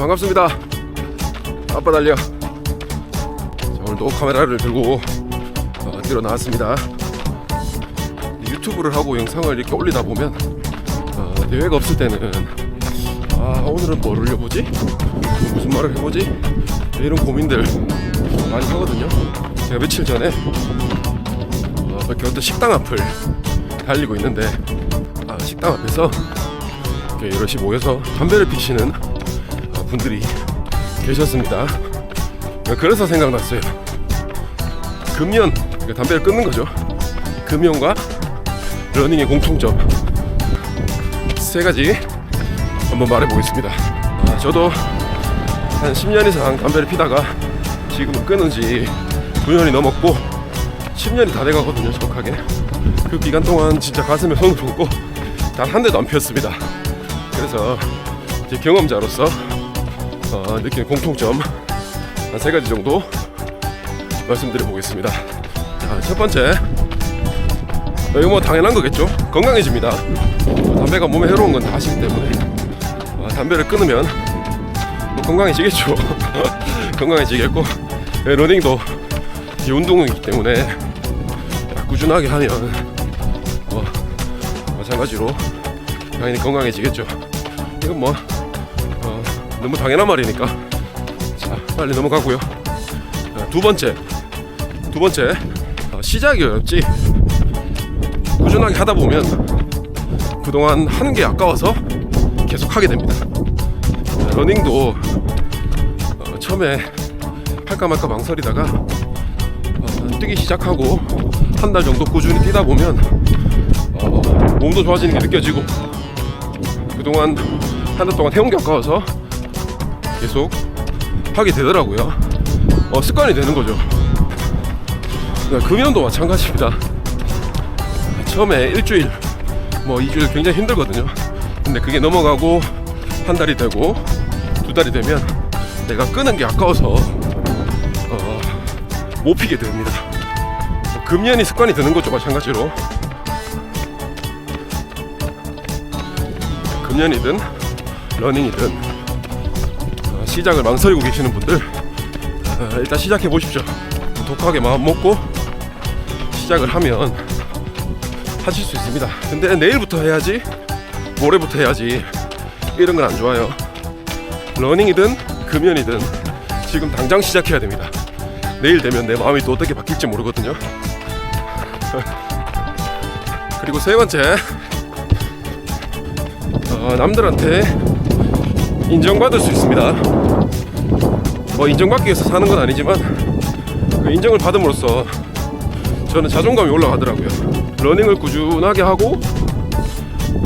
반갑습니다. 아빠 달려. 자, 오늘도 카메라를 들고 어, 뛰러 나왔습니다. 유튜브를 하고 영상을 이렇게 올리다 보면 어, 대회가 없을 때는 아 오늘은 뭘 올려보지? 무슨 말을 해보지? 이런 고민들 많이 하거든요. 제가 며칠 전에 어, 이렇게 어떤 식당 앞을 달리고 있는데 아, 식당 앞에서 이렇게 여럿이 모여서 담배를 피시는 어, 분들이 계셨습니다. 그래서 생각났어요. 금연, 담배를 끊는 거죠. 금연과 러닝의 공통점 세 가지 한번 말해보겠습니다. 아, 저도 한 10년 이상 담배를 피다가 지금은 끊은 지 9년이 넘었고 10년이 다 돼가거든요, 정확하게. 그 기간 동안 진짜 가슴에 손을 얹고 단 한 대도 안 피웠습니다. 그래서 제 경험자로서 어, 느끼는 공통점 한 세 가지 정도 말씀드려 보겠습니다. 자, 첫 번째, 어, 이거 뭐 당연한 거겠죠? 건강해집니다. 어, 담배가 몸에 해로운 건 다 아시기 때문에 어, 담배를 끊으면 뭐 건강해지겠죠. 건강해지겠고 예, 러닝도 이 운동이기 때문에 야, 꾸준하게 하면 뭐 마찬가지로 당연히 건강해지겠죠. 이건 뭐 어, 너무 당연한 말이니까 자 빨리 넘어가고요. 자, 두 번째 두 번째 어, 시작이 어렵지 꾸준하게 하다 보면 그동안 하는 게 아까워서 계속 하게 됩니다. 자, 러닝도 어, 처음에 할까 말까 망설이다가 어, 뛰기 시작하고 한 달 정도 꾸준히 뛰다 보면 어, 몸도 좋아지는 게 느껴지고 그동안 한 달 동안 해온 게 아까워서 계속 하게 되더라고요. 어, 습관이 되는 거죠. 네, 금연도 마찬가지입니다. 처음에 일주일, 뭐 이주일 굉장히 힘들거든요. 근데 그게 넘어가고 한 달이 되고 두 달이 되면 내가 끄는 게 아까워서 어, 못 피게 됩니다. 금연이 습관이 되는 거죠, 마찬가지로. 금연이든 러닝이든 어, 시작을 망설이고 계시는 분들 어, 일단 시작해 보십시오. 독하게 마음 먹고 시작을 하면 하실 수 있습니다. 근데 내일부터 해야지, 모레부터 해야지 이런 건 안 좋아요. 러닝이든 금연이든 지금 당장 시작해야 됩니다. 내일 되면 내 마음이 또 어떻게 바뀔지 모르거든요. 그리고 세 번째, 어, 남들한테 인정받을 수 있습니다. 뭐 인정받기 위해서 사는 건 아니지만 그 인정을 받음으로써 저는 자존감이 올라가더라고요. 러닝을 꾸준하게 하고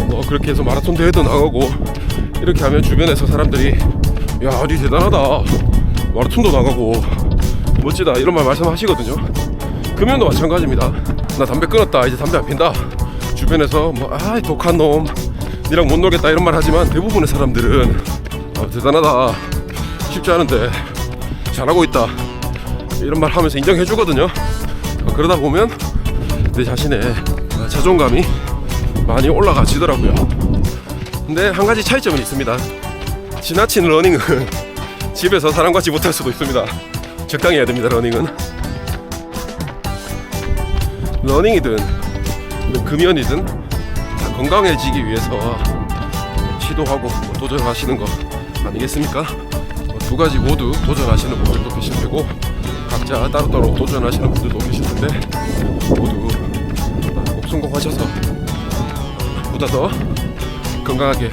뭐 그렇게 해서 마라톤 대회도 나가고 이렇게 하면 주변에서 사람들이 야, 니 대단하다. 마라톤도 나가고 멋지다 이런 말 말씀하시거든요. 금연도 마찬가지입니다. 나 담배 끊었다. 이제 담배 안 핀다. 주변에서 뭐 아이 독한 놈 니랑 못 놀겠다 이런 말 하지만 대부분의 사람들은 어, 대단하다. 쉽지 않은데 잘하고 있다. 이런 말 하면서 인정해 주거든요. 어, 그러다 보면 내 자신의 어, 자존감이 많이 올라가지더라고요. 근데 한 가지 차이점은 있습니다. 지나친 러닝은 집에서 사람과 같이 못할 수도 있습니다. 적당히 해야 됩니다. 러닝은 러닝이든 금연이든 다 건강해지기 위해서 시도하고 뭐 도전하시는 거 아니겠습니까? 어, 두 가지 모두 도전하시는 분들도 계실 테고 각자 따로따로 도전하시는 분들도 계실 텐데 모두 어, 꼭 성공하셔서 보다 더 건강하게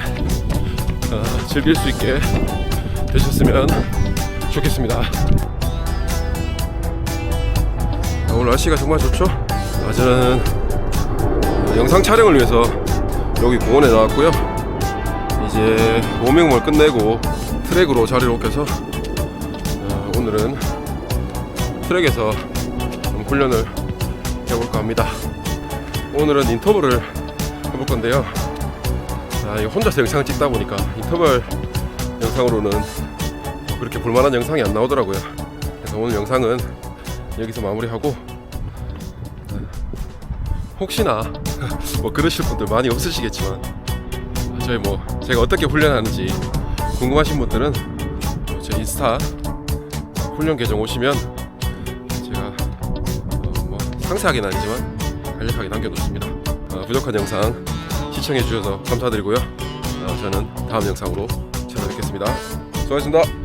어, 즐길 수 있게 되셨으면 좋겠습니다. 아, 오늘 날씨가 정말 좋죠? 아, 저는 어, 영상 촬영을 위해서 여기 공원에 나왔고요. 이제 모명을 끝내고 트랙으로 자리를 옮겨서 어, 오늘은 트랙에서 좀 훈련을 해볼까 합니다. 오늘은 인터벌을 해볼 건데요. 아, 혼자서 영상을 찍다 보니까 인터벌 영상으로는 뭐 그렇게 볼만한 영상이 안 나오더라고요. 그래서 오늘 영상은 여기서 마무리하고 어, 혹시나 뭐 그러실 분들 많이 없으시겠지만 저희 뭐 제가 어떻게 훈련하는지 궁금하신 분들은 인스타 훈련 계정 오시면 제가 어, 뭐 상세하게는 아니지만 간략하게 남겨놓습니다. 어, 부족한 영상 시청해 주셔서 감사드리고요. 어, 저는 다음 영상으로 찾아뵙겠습니다. 수고하셨습니다.